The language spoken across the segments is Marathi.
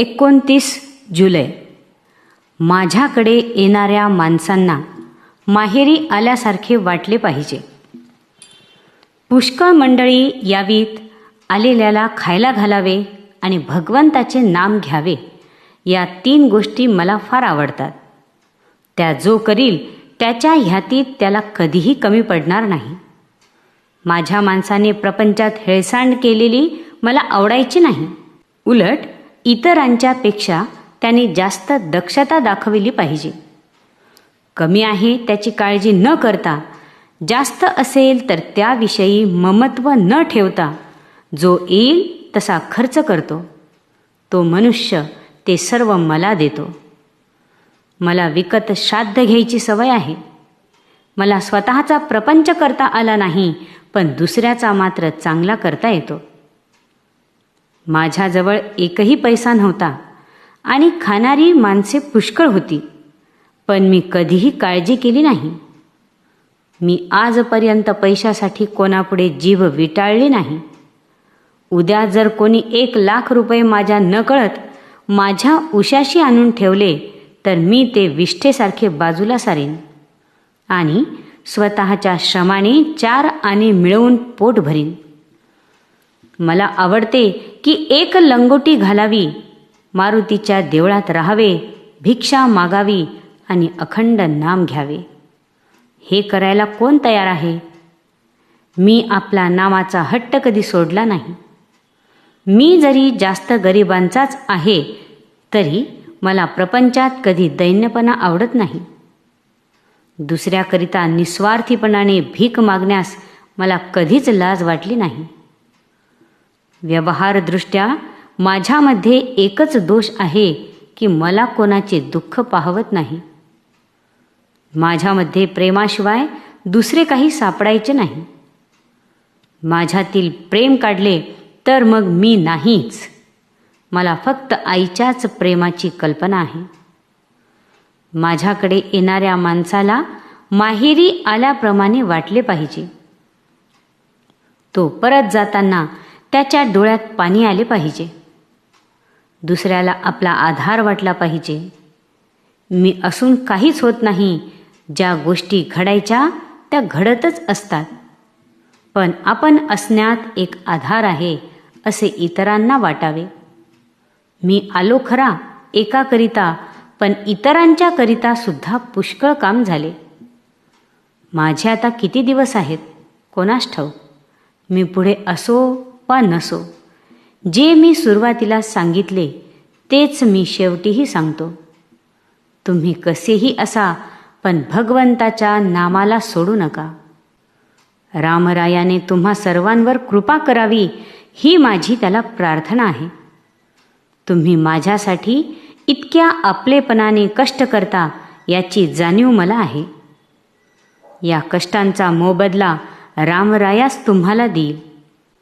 एकोणतीस जुलै. माझ्याकडे येणाऱ्या माणसांना माहेरी आल्यासारखे वाटले पाहिजे. पुष्कळ मंडळी यावीत आलेल्याला खायला घालावे आणि भगवंताचे नाम घ्यावे या तीन गोष्टी मला फार आवडतात. त्या जो करील त्याच्या ह्यातीत त्याला कधीही कमी पडणार नाही. माझ्या माणसाने प्रपंचात हेळसांड केलेली मला आवडायची नाही. उलट इतरांच्यापेक्षा त्याने जास्त दक्षता दाखविली पाहिजे. कमी आहे त्याची काळजी न करता जास्त असेल तर त्याविषयी ममत्व न ठेवता जो येईल तसा खर्च करतो. तो मनुष्य ते सर्व मला देतो. मला विकत श्राद्ध घ्यायची सवय आहे. मला स्वतःचा प्रपंच करता आला नाही पण दुसऱ्याचा मात्र चांगला करता येतो. माझ्याजवळ एकही पैसा नव्हता आणि खाणारी माणसे पुष्कळ होती पण मी कधीही काळजी केली नाही. मी आजपर्यंत पैशासाठी कोणापुढे जीभ विटाळली नाही. उद्या जर कोणी एक लाख रुपये माझ्या नकळत माझ्या उशाशी आणून ठेवले तर मी ते विष्ठेसारखे बाजूला सारेन आणि स्वतःच्या श्रमाने चार आणि मिळवून पोट भरीन. मला आवडते की एक लंगोटी घालावी. मारुतीच्या देवळात राहावे भिक्षा मागावी आणि अखंड नाम घ्यावे. हे करायला कोण तयार आहे? मी आपला नामाचा हट्ट कधी सोडला नाही. मी जरी जास्त गरिबांचाच आहे तरी मला प्रपंचात कधी दैन्यपणा आवडत नाही. दुसऱ्याकरिता निस्वार्थीपणाने भीक मागण्यास मला कधीच लाज वाटली नाही. व्यवहारदृष्ट्या माझ्यामध्ये एकच दोष आहे की मला कोणाचे दुःख पाहवत नाही. माझ्यामध्ये प्रेमाशिवाय दुसरे काही सापडायचे नाही. माझ्यातील प्रेम काढले तर मग मी नाहीच. मला फक्त आईच्याच प्रेमाची कल्पना आहे. माझ्याकडे येणाऱ्या माणसाला माहेरी आल्याप्रमाणे वाटले पाहिजे. तो परत जाताना त्याच्या डोळ्यात पाणी आले पाहिजे. दुसऱ्याला आपला आधार वाटला पाहिजे. मी असून काहीच होत नाही. ज्या गोष्टी घडायच्या त्या घडतच असतात. पण आपण असण्यात एक आधार आहे असे इतरांना वाटावे. मी आलो खरा एकाकरिता पण इतरांच्या करिता सुद्धा पुष्कळ काम झाले. माझे आता किती दिवस आहेत? कोणास ठाऊक. मी पुढे असो वा नसो. जे मी सुरुवातीला सांगितले तेच मी शेवटीही सांगतो. तुम्ही कसेही असा पण भगवंताच्या नामाला सोडू नका. रामरायाने तुम्हा सर्वांवर कृपा करावी ही माझी त्याला प्रार्थना आहे. तुम्ही माझ्यासाठी इतक्या आपलेपणाने कष्ट करता याची जाणीव मला आहे. या कष्टांचा मोबदला रामरायास तुम्हाला देईल.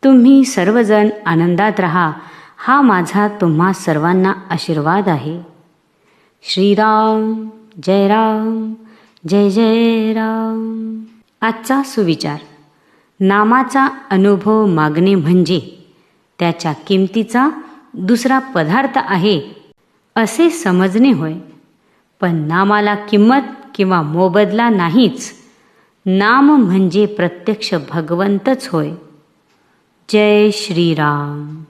तुम्ही सर्वजण आनंदात रहा हा माझा तुम्हा सर्वांना आशीर्वाद आहे. श्रीराम जय राम जय जय राम. आजचा सुविचार. नामाचा अनुभव मागणे म्हणजे त्याच्या किमतीचा दुसरा पदार्थ आहे असे समजणे होय. पण नामाला किंमत किंवा मोबदला नाहीच. नाम म्हणजे प्रत्यक्ष भगवंतच होय. जय श्रीराम